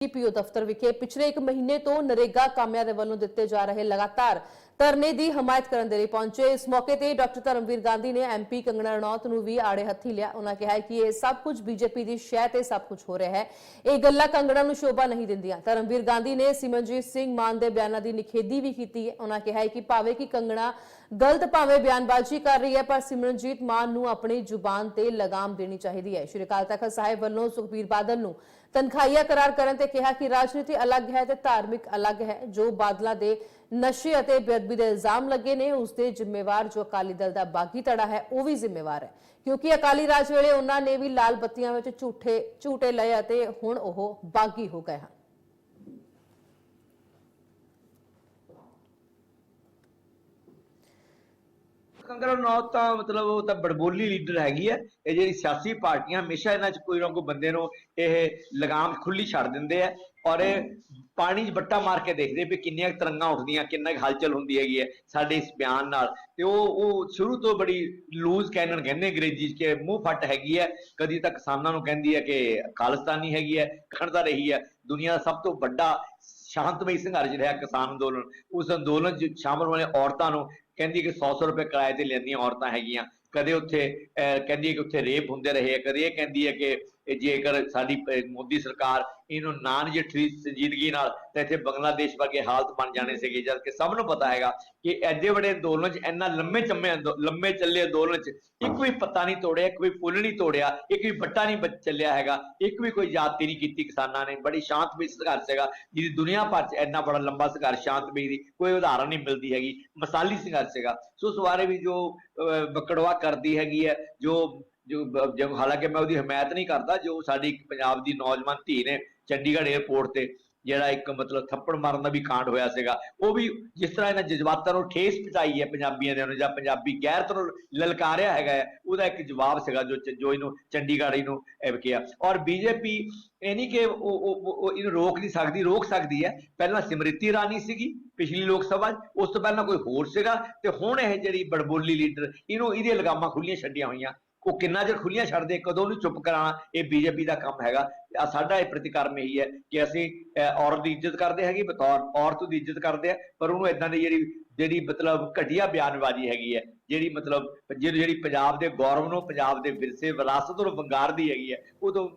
ਪੀਓ ਦਫ਼ਤਰ ਵਿਖੇ ਪਿਛਲੇ 1 ਮਹੀਨੇ ਤੋਂ ਨਰੇਗਾ ਕਾਮਿਆਂ ਦੇ ਵੱਲੋਂ ਦਿੱਤੇ ਜਾ ਰਹੇ ਲਗਾਤਾਰ ਧਰਨੇ ਦੀ ਹਮਾਇਤ ਕਰਨ ਦੇ ਲਈ ਪਹੁੰਚੇ। ਇਸ ਮੌਕੇ ਤੇ ਡਾਕਟਰ ਧਰਮਵੀਰ ਗਾਂਧੀ ਨੇ ਐਮਪੀ ਕੰਗਣਾ ਰਣੌਤ ਨੂੰ ਵੀ ਆੜੇ ਹੱਥੀ ਲਿਆ। ਉਹਨਾਂ ਕਿਹਾ ਕਿ ਇਹ ਸਭ ਕੁਝ ਬੀਜੇਪੀ ਦੀ ਸ਼ਹਿ ਤੇ ਸਭ ਕੁਝ ਹੋ ਰਿਹਾ ਹੈ। ਇਹ ਗੱਲਾਂ ਕੰਗਣਾ ਨੂੰ ਸ਼ੋਭਾ ਨਹੀਂ ਦਿੰਦੀਆਂ। ਧਰਮਵੀਰ ਗਾਂਧੀ ਨੇ ਸਿਮਰਨਜੀਤ ਸਿੰਘ ਮਾਨ ਦੇ ਬਿਆਨਾਂ ਦੀ ਨਿਖੇਧੀ ਵੀ ਕੀਤੀ ਹੈ। ਉਹਨਾਂ ਕਿਹਾ ਕਿ ਭਾਵੇਂ ਕਿ ਕੰਗਣਾ ਗਲਤ, ਭਾਵੇਂ ਬਿਆਨਬਾਜ਼ੀ ਕਰ ਰਹੀ ਹੈ, ਪਰ ਸਿਮਰਨਜੀਤ ਮਾਨ ਨੂੰ ਆਪਣੀ ਜ਼ੁਬਾਨ ਤੇ ਲਗਾਮ ਦੇਣੀ ਚਾਹੀਦੀ ਹੈ। ਸ਼੍ਰੀ ਅਕਾਲ ਤਖਤ ਸਾਹਿਬ ਵੱਲੋਂ ਸੁਖਬੀਰ ਬਾਦਲ ਨੂੰ ਤਨਖਾਹੀਆ ਕਰਾਰ ਕਰਨ ਤੇ ਕਿਹਾ ਕਿ ਰਾਜਨੀਤੀ ਅਲੱਗ ਹੈ ਤੇ ਧਾਰਮਿਕ ਅਲੱਗ ਹੈ। ਜੋ ਬਾਦਲਾਂ ਦੇ ਨਸ਼ੇ ਅਤੇ ਬੇਅਦਬੀ ਦੇ ਇਲਜ਼ਾਮ ਲੱਗੇ ਨੇ। ਉਸ ਦੇ ਜ਼ਿੰਮੇਵਾਰ ਜੋ ਅਕਾਲੀ ਦਲ ਦਾ ਬਾਗੀ ਧੜਾ ਹੈ, ਉਹ ਵੀ ਜ਼ਿੰਮੇਵਾਰ ਹੈ। ਕਿਉਂਕਿ ਅਕਾਲੀ ਰਾਜ ਵੇਲੇ ਉਹਨਾਂ ਨੇ ਵੀ ਲਾਲ ਬੱਤੀਆਂ ਵਿੱਚ ਝੂਠੇ, ਝੂਟੇ ਲਏ ਅਤੇ ਹੁਣ ਉਹ ਬਾਗੀ ਹੋ ਗਏ ਹਨ। ਕੰਗਰਾ ਰਣੌਤ ਤਾਂ ਮਤਲਬ ਉਹ ਤਾਂ ਬੜਬੋਲੀ ਲੀਡਰ ਹੈਗੀ ਹੈ ਇਹ ਜਿਹੜੀ ਸਿਆਸੀ ਪਾਰਟੀਆਂ ਹਮੇਸ਼ਾ ਇਹਨਾਂ 'ਚ ਕੋਈ ਨਾ ਕੋਈ ਬੰਦੇ ਨੂੰ ਇਹ ਲਗਾਮ ਖੁੱਲੀ ਛੱਡ ਦਿੰਦੇ ਆ ਔਰ ਇਹ ਪਾਣੀ 'ਚ ਬੱਟਾ ਮਾਰ ਕੇ ਦੇਖਦੇ ਵੀ ਕਿੰਨੀਆਂ ਤਰੰਗਾਂ ਉੱਠਦੀਆਂ, ਕਿੰਨਾ ਹਲਚਲ ਹੁੰਦੀ ਹੈਗੀ ਹੈ ਸਾਡੇ ਇਸ ਬਿਆਨ ਨਾਲ। ਤੇ ਉਹ ਉਹ ਸ਼ੁਰੂ ਤੋਂ ਬੜੀ ਲੂਜ਼ ਕੈਨਨ ਕਹਿੰਦੇ ਅੰਗਰੇਜ਼ੀ 'ਚ ਕਿ ਮੂੰਹ ਫੱਟ ਹੈਗੀ ਹੈ, ਕਦੀ ਤਾਂ ਕਿਸਾਨਾਂ ਨੂੰ ਕਹਿੰਦੀ ਹੈ ਕਿ ਖਾਲਿਸਤਾਨੀ ਹੈਗੀ ਹੈ, ਖੜਦਾ ਰਹੀ ਹੈ। ਦੁਨੀਆ ਦਾ ਸਭ ਤੋਂ ਵੱਡਾ ਸ਼ਾਂਤਮਈ ਸੰਘਰਸ਼ ਰਿਹਾ ਕਿਸਾਨ ਅੰਦੋਲਨ। ਉਸ ਅੰਦੋਲਨ 'ਚ ਸ਼ਾਮਲ ਹੋਣੇ ਔਰਤਾਂ ਨੂੰ ਕਹਿੰਦੀ ਕਿ 100 ਰੁਪਏ ਕਿਰਾਏ ਤੇ ਲੈਂਦੀਆਂ ਔਰਤਾਂ ਹੈਗੀਆਂ। ਕਦੇ ਉੱਥੇ ਅਹ, ਕਹਿੰਦੀ ਹੈ ਕਿ ਉੱਥੇ ਰੇਪ ਹੁੰਦੇ ਰਹੇ ਆ, ਕਦੇ ਇਹ ਕਹਿੰਦੀ ਹੈ ਕਿ ਜੇਕਰ ਸਾਡੀ ਮੋਦੀ ਸਰਕਾਰ ਇਹਨੂੰ ਨਾ ਨਜਿੱਠੀ ਸੰਜੀਦਗੀ ਨਾਲ ਤਾਂ ਇੱਥੇ ਬੰਗਲਾਦੇਸ਼ ਵਰਗੇ ਹਾਲਤ ਬਣ ਜਾਣੇ ਸੀਗੇ ਜਦ ਕਿ ਸਭ ਨੂੰ ਪਤਾ ਹੈਗਾ ਕਿ ਐਡੇ ਵੱਡੇ ਅੰਦੋਲਨ 'ਚ ਇੰਨਾ ਲੰਮੇ ਚੰਮੇ ਲੰਮੇ ਚੱਲੇ ਅੰਦੋਲਨ 'ਚ ਇੱਕ ਵੀ ਪੱਤਾ ਨਹੀਂ ਤੋੜਿਆ ਇੱਕ ਵੀ ਫੁੱਲ ਨਹੀਂ ਤੋੜਿਆ ਇੱਕ ਵੀ ਬੱਟਾ ਨਹੀਂ ਚੱਲਿਆ ਹੈਗਾ ਇੱਕ ਵੀ ਕੋਈ ਜਾਤੀ ਨਹੀਂ ਕੀਤੀ ਕਿਸਾਨਾਂ ਨੇ। ਬੜੀ ਸ਼ਾਂਤਮਈ ਸੰਘਰਸ਼ ਹੈਗਾ ਜਿਹਦੀ ਦੁਨੀਆ ਭਰ 'ਚ ਇੰਨਾ ਬੜਾ ਲੰਬਾ ਸੰਘਰਸ਼ ਸ਼ਾਂਤਮਈ ਦੀ ਕੋਈ ਉਦਾਹਰਨ ਨਹੀਂ ਮਿਲਦੀ ਹੈਗੀ ਮਸਾਲੀ ਸੰਘਰਸ਼ ਹੈਗਾ। ਸੋ ਉਸ ਬਾਰੇ ਵੀ ਜੋ ਅਹ, ਬਕੜਵਾ ਕਰਦੀ ਹੈਗੀ ਹੈ, ਜੋ ਜੋ ਹਾਲਾਂਕਿ ਮੈਂ ਉਹਦੀ ਹਮਾਇਤ ਨਹੀਂ ਕਰਦਾ, ਜੋ ਸਾਡੀ ਪੰਜਾਬ ਦੀ ਨੌਜਵਾਨ ਧੀ ਨੇ ਚੰਡੀਗੜ੍ਹ 에ਅਰਪੋਰਟ ਤੇ ਜਿਹੜਾ ਇੱਕ ਮਤਲਬ ਥੱਪੜ ਮਾਰਨ ਦਾ ਵੀ ਕਾਂਡ ਹੋਇਆ ਸੀਗਾ ਉਹ ਵੀ ਜਿਸ ਤਰ੍ਹਾਂ ਇਹਨਾਂ ਜਜ਼ਬਾਤਾਂ ਨੂੰ ਠੇਸ ਪਹੁੰਚਾਈ ਹੈ ਪੰਜਾਬੀਆਂ ਦੇ ਨੂੰ ਜਾਂ ਪੰਜਾਬੀ ਗੈਰਤ ਨੂੰ ਲਲਕਾਰਿਆ ਹੈਗਾ ਹੈ, ਉਹਦਾ ਇੱਕ ਜਵਾਬ ਸੀਗਾ ਜੋ ਜੋ ਇਹਨੂੰ ਚੰਡੀਗੜ੍ਹ ਇਹਨੂੰ ਕਿਹਾ। ਔਰ ਬੀਜੇਪੀ ਇਹ ਨਹੀਂ ਕਿ ਉਹ ਇਹਨੂੰ ਰੋਕ ਨਹੀਂ ਸਕਦੀ ਰੋਕ ਸਕਦੀ ਹੈ। ਪਹਿਲਾਂ ਸਮ੍ਰਿਤੀ ਇਰਾਨੀ ਸੀਗੀ ਪਿਛਲੀ ਲੋਕ ਸਭਾ 'ਚ, ਉਸ ਤੋਂ ਪਹਿਲਾਂ ਕੋਈ ਹੋਰ ਸੀਗਾ ਤੇ ਹੁਣ ਇਹ ਜਿਹੜੀ ਬੜਬੋਲੀ ਲੀਡਰ ਇਹਨੂੰ ਇਹਦੀਆਂ ਲਗਾਮਾਂ ਖੁੱਲੀਆਂ ਛੱਡੀਆਂ ਹੋਈਆਂ। ਉਹ ਕਿੰਨਾ ਚਿਰ ਖੁੱਲੀਆਂ ਛੱਡਦੇ ਕਦੋਂ ਨੂੰ ਚੁੱਪ ਕਰਾਉਣਾ ਇਹ ਬੀਜੇਪੀ ਦਾ ਕੰਮ ਹੈਗਾ। ਆ ਸਾਡਾ ਇਹ ਪ੍ਰਤੀਕਰਮ ਇਹੀ ਹੈ ਕਿ ਅਸੀਂ ਅਹ, ਔਰਤ ਦੀ ਇੱਜ਼ਤ ਕਰਦੇ ਹੈਗੇ ਬਤੌਰ ਔਰਤ ਦੀ ਇੱਜ਼ਤ ਕਰਦੇ ਆ ਪਰ ਉਹਨੂੰ ਇਦਾਂ ਦੀ ਜਿਹੜੀ ਜਿਹੜੀ ਮਤਲਬ ਘਟੀਆ ਬਿਆਨਬਾਜ਼ੀ ਹੈਗੀ ਹੈ ਜਿਹੜੀ ਮਤਲਬ ਜਿਹੜੀ ਜਿਹੜੀ ਪੰਜਾਬ ਦੇ ਗੌਰਵ ਨੂੰ ਪੰਜਾਬ ਦੇ ਵਿਰਸੇ ਵਿਰਾਸਤ ਨੂੰ ਵੰਗਾਰਦੀ ਹੈਗੀ ਹੈ ਉਦੋਂ